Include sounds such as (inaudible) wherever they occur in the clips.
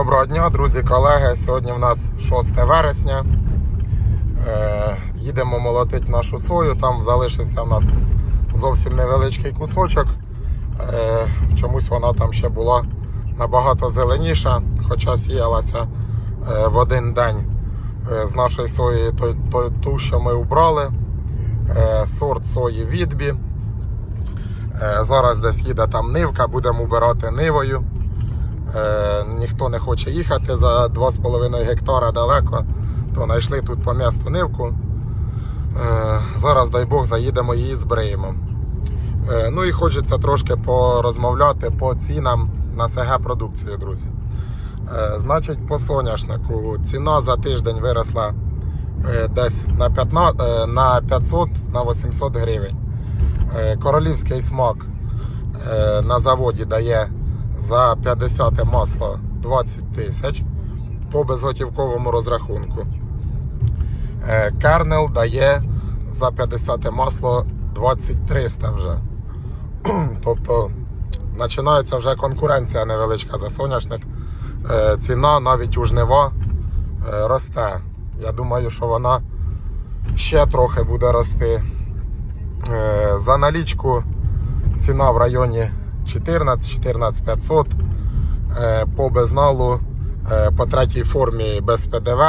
доброго дня, друзі, колеги. Сьогодні в нас 6 вересня. Е, їдемо молотити нашу сою. Там залишився в нас зовсім невеличкий кусочок. Е, чомусь вона там ще була набагато зеленіша, хоча сіялася е, в один день з нашої сої ту, що ми убрали. Сорт сої відбі. Зараз десь їде там нивка, будемо убирати нивою. Е, ніхто не хоче їхати за 2,5 гектара далеко, то знайшли тут по місту нивку. Е, зараз, дай Бог, заїдемо її збриємо. Е, ну і хочеться трошки порозмовляти по цінам на СГ продукцію, друзі. Е, значить, по соняшнику ціна за тиждень виросла е, десь на 15, е, на 500 на 800 гривень. Е, Королівський смак е, на заводі дає за 50 масло 20 тисяч по безготівковому розрахунку. Е, Кернел дає за 50 масло 2300 вже. (clears throat) Тобто починається вже конкуренція невеличка за соняшник. Е, Ціна навіть у жнива е, росте. Я думаю, що вона ще трохи буде рости. За налічку ціна в районі 14-14 500. Е, По безналу е, по третій формі без ПДВ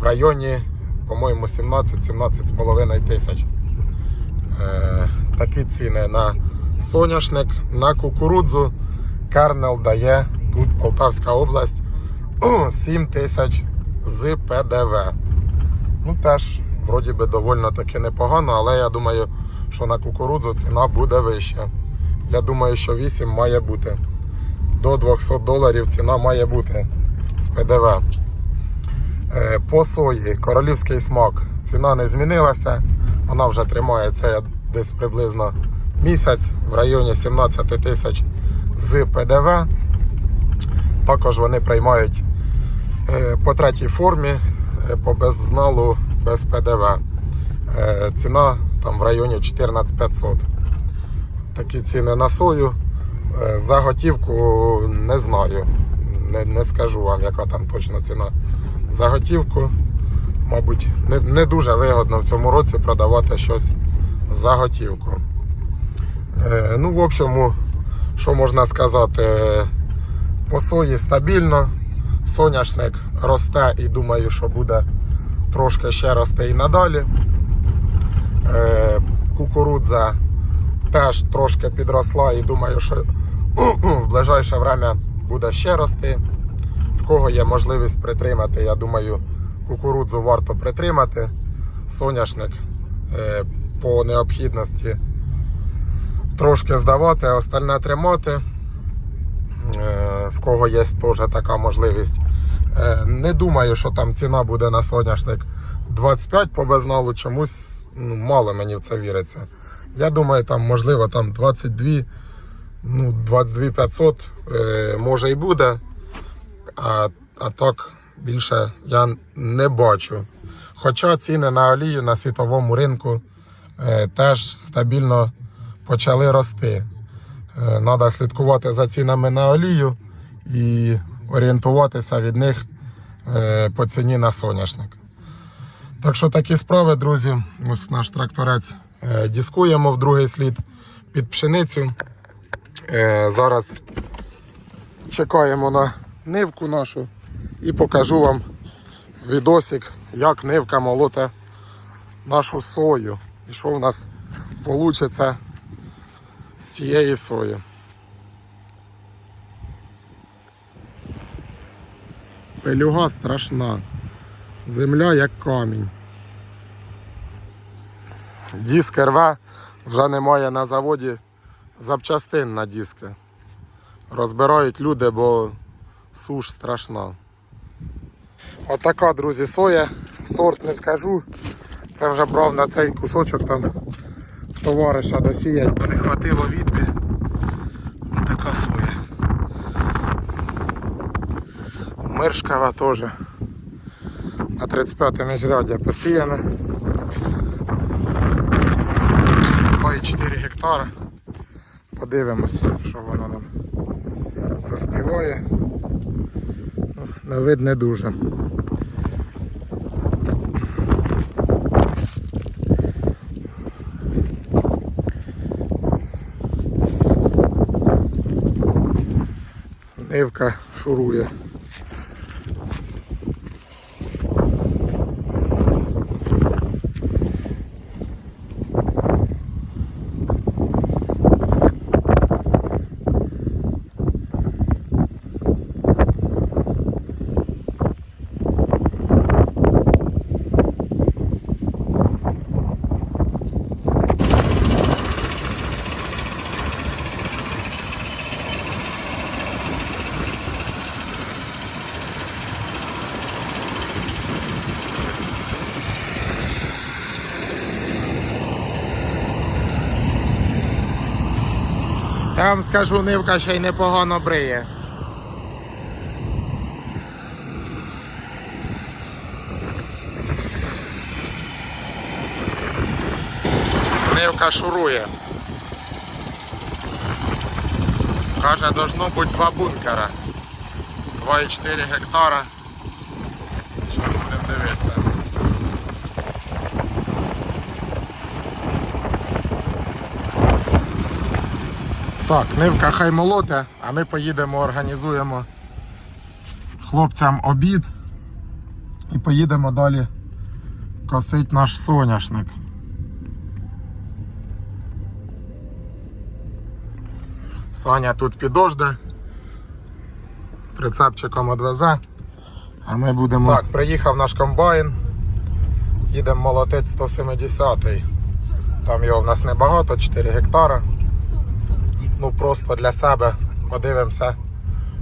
в районі, по-моєму, 17-17,5 тисяч. Е, Такі ціни на соняшник, на кукурудзу. Кернел дає тут Полтавська область (clears throat) 7 тисяч з ПДВ. Ну теж, вроді би, доволі таки непогано, але я думаю, що на кукурудзу ціна буде вища. Я думаю, що 8 має бути. До 200 доларів ціна має бути з ПДВ. Е, По сої королівський смак ціна не змінилася. Вона вже тримається десь приблизно місяць в районі 17 тисяч з ПДВ. Також вони приймають е, по третій формі, е, по беззналу без ПДВ. Ціна там в районі 14 500. Такі ціни на сою. Е, За готівку не знаю. Не, не скажу вам, яка там точно ціна. За готівку, мабуть, не, не дуже вигодно в цьому році продавати щось за готівку. Е, Ну, в общому, що можна сказати, по сої стабільно. Соняшник росте і думаю, що буде трошки ще рости і надалі. Е, Кукурудза теж трошки підросла і думаю, що в ближайше время буде ще рости. В кого є можливість притримати, я думаю, кукурудзу варто притримати. Соняшник е, по необхідності трошки здавати, остальне тримати. Е, В кого є теж така можливість. Е, Не думаю, що там ціна буде на соняшник 25 по безналу, чомусь ну, мало мені в це віриться. Я думаю, там можливо там 22, ну, 22 500 е, може і буде. А, а так більше я не бачу. Хоча ціни на олію на світовому ринку е, теж стабільно почали рости. Треба слідкувати за цінами на олію і орієнтуватися від них е, по ціні на соняшник. Так що такі справи, друзі. Ось наш тракторець е, дискуємо в другий слід під пшеницю. Е, Зараз чекаємо на нивку нашу і покажу вам відосик, як нивка молоте нашу сою. І що в нас вийде з цієї сої. Пелюга страшна. Земля як камінь. Диск рве, вже немає на заводі запчастин на диски. Розбирають люди, бо суш страшна. Отака, друзі, соя. Сорт не скажу. Це вже брав на цей кусочок там в товариша досіять, бо не хватило відбі. Така соя. Миршкова теж. На 35 міжряддя посіяна. 2,4 гектара. Подивимось, що воно нам заспіває. На вид дуже. Нивка шурує. Я вам скажу, нивка ще й непогано бриє. Нивка шурує. Каже, должно бути два бункера. 2,4 гектара. Зараз будемо дивитися. Так, нивка хай молоте, а ми поїдемо, організуємо хлопцям обід і поїдемо далі косить наш соняшник. Соня тут підожде, прицепчиком одвезе, а ми будемо. Так, приїхав наш комбайн. Їдемо молотить 170-й. Там його в нас небагато, 4 гектара ну просто для себе подивимося,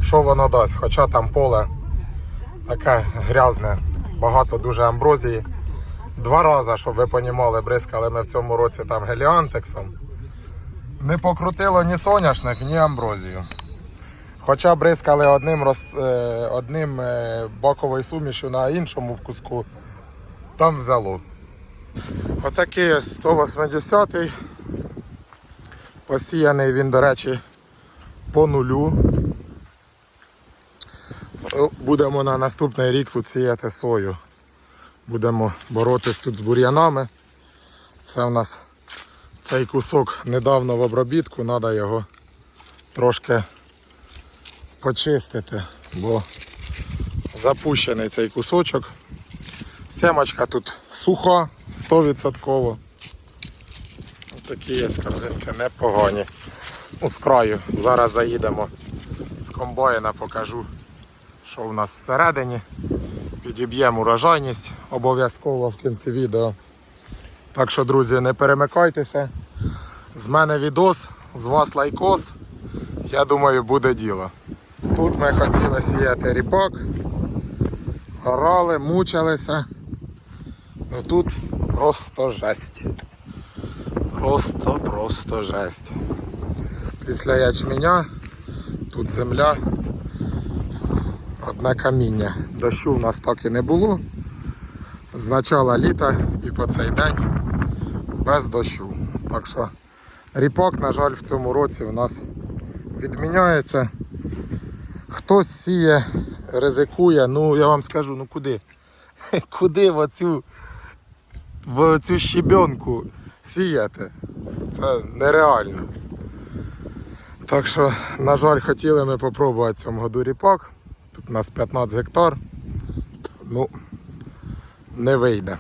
що воно дасть. Хоча там поле таке грязне, багато дуже амброзії. Два рази, щоб ви понімали, бризкали ми в цьому році там геліантексом. Не покрутило ні соняшник, ні амброзію. Хоча бризкали одним роз, е, одним е, боковою сумішю на іншому куску, там взяло. Отакий 180-й. Посіяний він, до речі, по нулю. Ну, Будемо на наступний рік тут сіяти сою. Будемо боротись тут з бур'янами. Це в нас цей кусок недавно в обробітку, треба його трошки почистити, бо запущений цей кусочок. Семочка тут суха, 100%. Такі є корзинки непогані. Ну, з. Зараз заїдемо з комбайна, покажу, що в нас всередині. Підіб'ємо урожайність обов'язково в кінці відео. Так що, друзі, не перемикайтеся. З мене відос, з вас лайкос. Я думаю, буде діло. Тут ми хотіли сіяти ріпак, орали, мучилися. Ну тут просто жесть. Просто-просто жесть. Після ячменя тут земля, одне каміння. Дощу в нас так і не було. З начала літа і по цей день без дощу. Так що ріпак, на жаль, в цьому році в нас відміняється. Хтось сіє, ризикує, ну я вам скажу, ну куди? (laughs) Куди в оцю, в оцю щебенку сіяти? Це нереально. Так що, на жаль, хотіли ми попробувати в цьому году ріпак. Тут у нас 15 гектар. Ну, не вийде.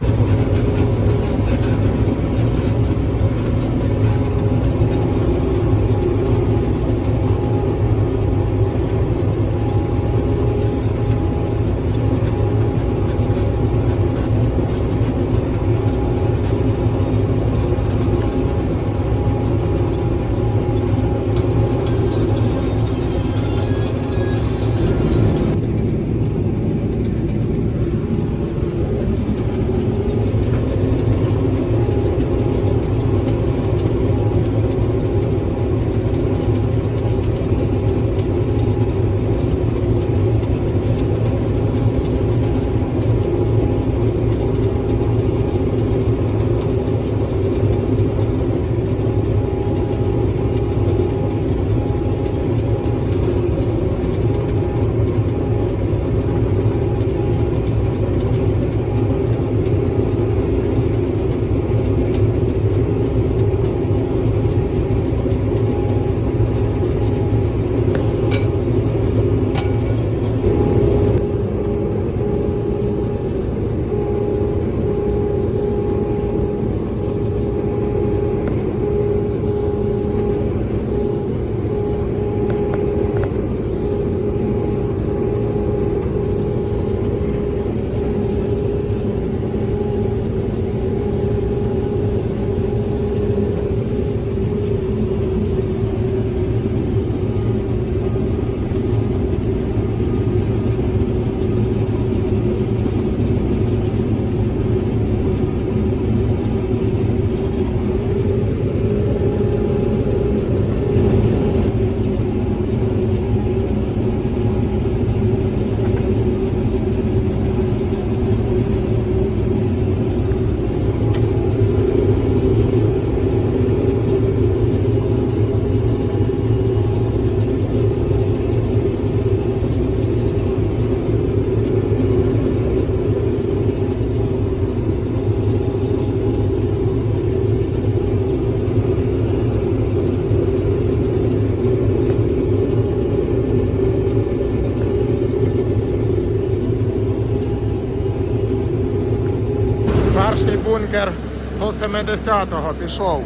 170-го пішов.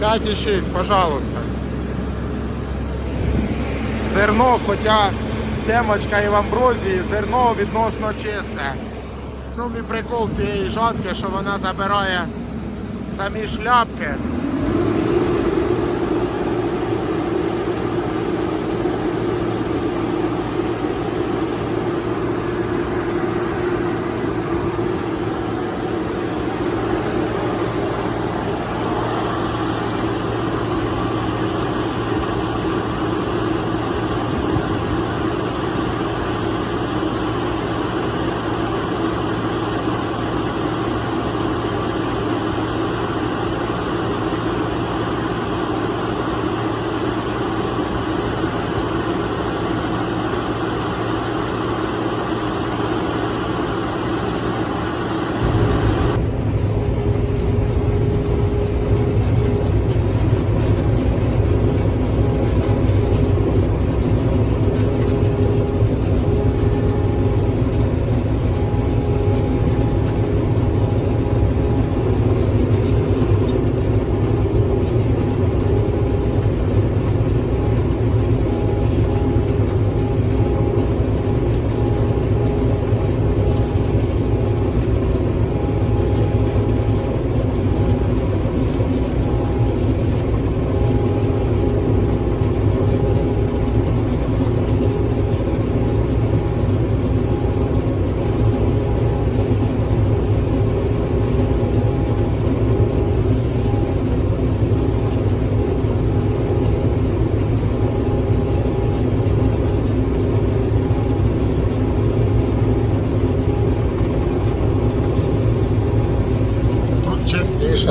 5,6, пожалуйста. Зерно, хоча семочка і в амброзії, зерно відносно чисте. В чому і прикол цієї жатки, що вона забирає самі шляпки.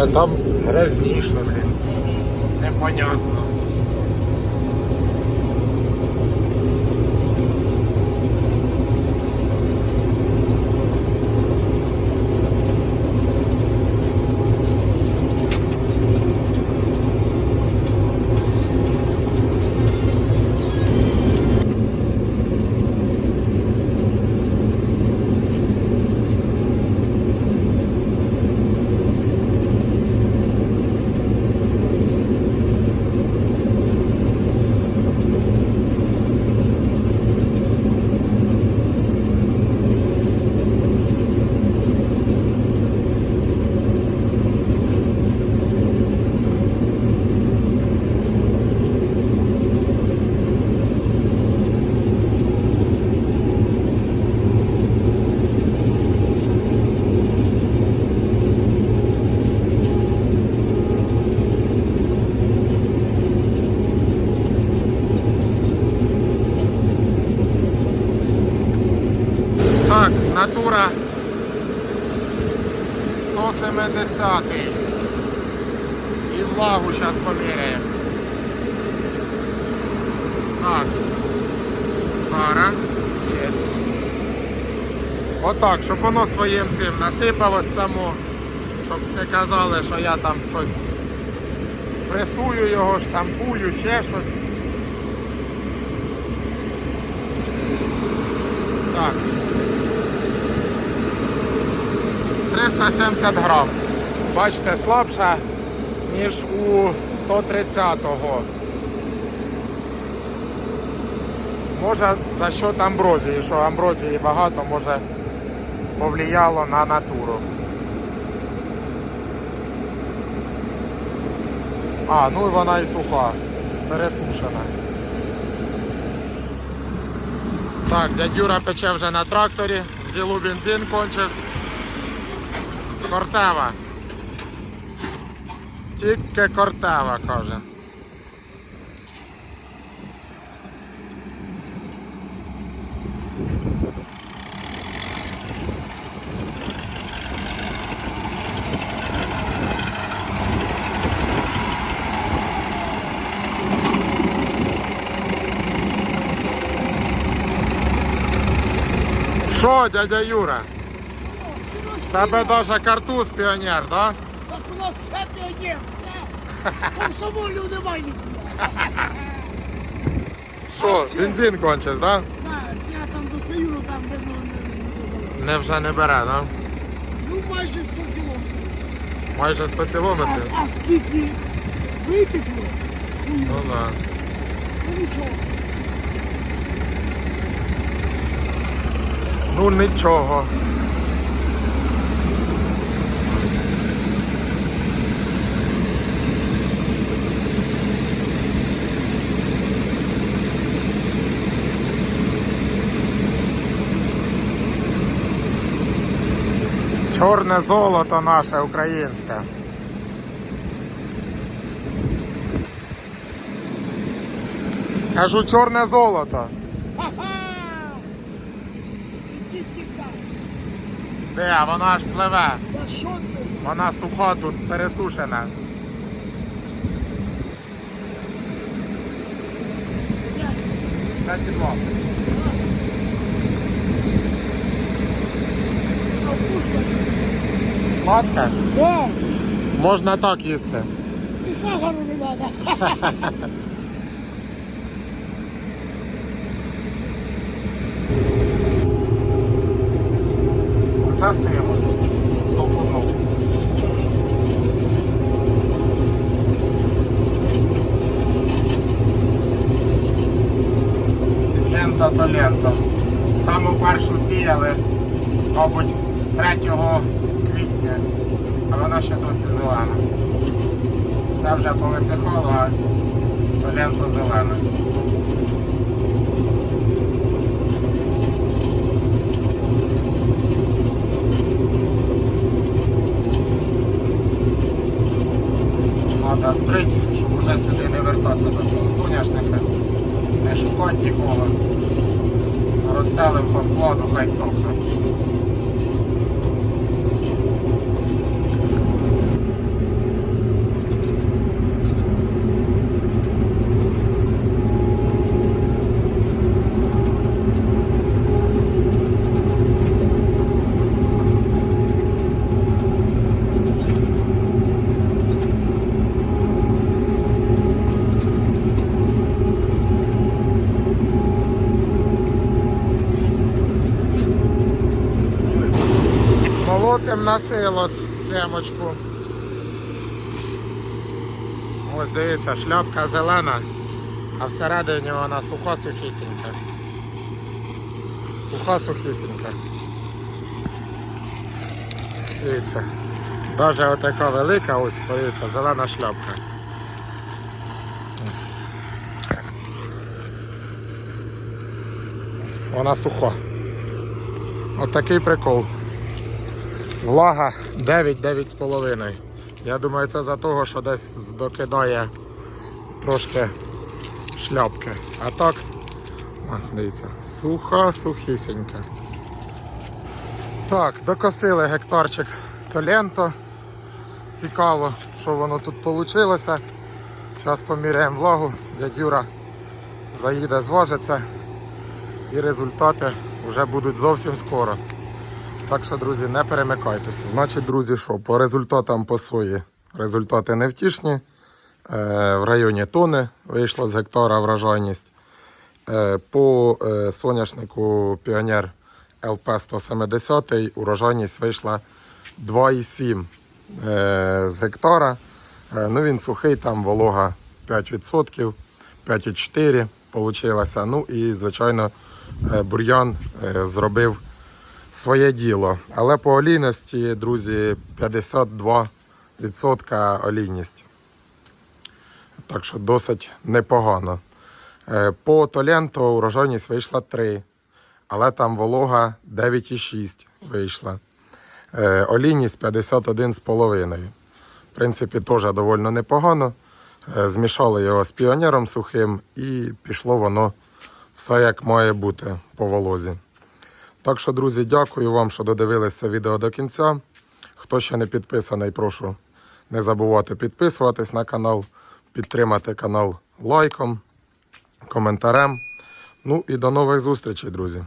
Там грязніше, блін. Непонятно. Так, натура 170 І влагу зараз поміряємо. Так. Пара. Є. Отак, щоб воно своїм цим насипалось само. Щоб не казали, що я там щось пресую його, штампую, ще щось. Так. 370 грам. Бачите, слабша, ніж у 130-го. Може за счет амброзії, що амброзії багато, може повлияло на натуру. А, ну і вона і суха, пересушена. Так, дядюра пече вже на тракторі, взялу бензин кончився. Кортева. Тільки кортева, каже. Що, дядя Юра? В Тебе даже картуз піонер, да? Так у нас все піонер, все. Комсомолів немає. Що, бензин кончиш, да? Так, я там достаю, ну там видно не, не, не вже не бере, ну? Ну майже 100 кілометрів. Майже 100 А, кілометрів. а скільки витекло, ну, Ну да. ну нічого. Ну нічого. Чорне золото наше українське. Кажу, чорне золото. Де, воно аж пливе. Вона суха тут пересушена. Блядь, 5,2. Вкусно. Сладке? Да, Можна так їсти. і сахару не треба. (laughs) Це симус. Стопудов. Лента то лента. Саму першу сіяли, мабуть, 3 квітня, а вона ще досі зелена. Все вже повисихало, а то лента зелена. Треба збрити, щоб уже сюди не вертатися до цього соняшника. Не шукати нікого. Розстелим по складу, хай сохне. На семочку. Ось дивіться, шляпка зелена, а всередині вона суха сухісінька. Суха сухісінька. Дивіться. Навіть отака велика, ось дивіться, зелена шляпка. Вона суха. Отакий прикол. Влага 9-9,5. Я думаю, це за того, що десь докидає трошки шляпки. А так, ось дивіться, суха, сухісінька. Так, докосили гектарчик Толенто. Цікаво, що воно тут вийшло. Зараз поміряємо влагу, дядюра заїде, зважиться і результати вже будуть зовсім скоро. Так що, друзі, не перемикайтеся. Значить, друзі, що по результатам по сої результати невтішні. Е, в районі тони вийшла з гектара вражайність. Е, по е, соняшнику Піонер ЛП 170 урожайність вийшла 2,7 е, з гектара. Ну, він сухий, там волога 5%, 5,4 вийшло. Ну і, звичайно, бур'ян зробив своє діло. Але по олійності, друзі, 52% олійність. Так що досить непогано. Е, По Толенто урожайність вийшла 3, але там волога 9,6 вийшла. Е, Олійність 51,5. В принципі, теж доволі непогано. Е, Змішали його з піонером сухим і пішло воно все як має бути по волозі. Так що, друзі, дякую вам, що додивилися відео до кінця. Хто ще не підписаний, прошу не забувати підписуватись на канал, підтримати канал лайком, коментарем. Ну і до нових зустрічей, друзі.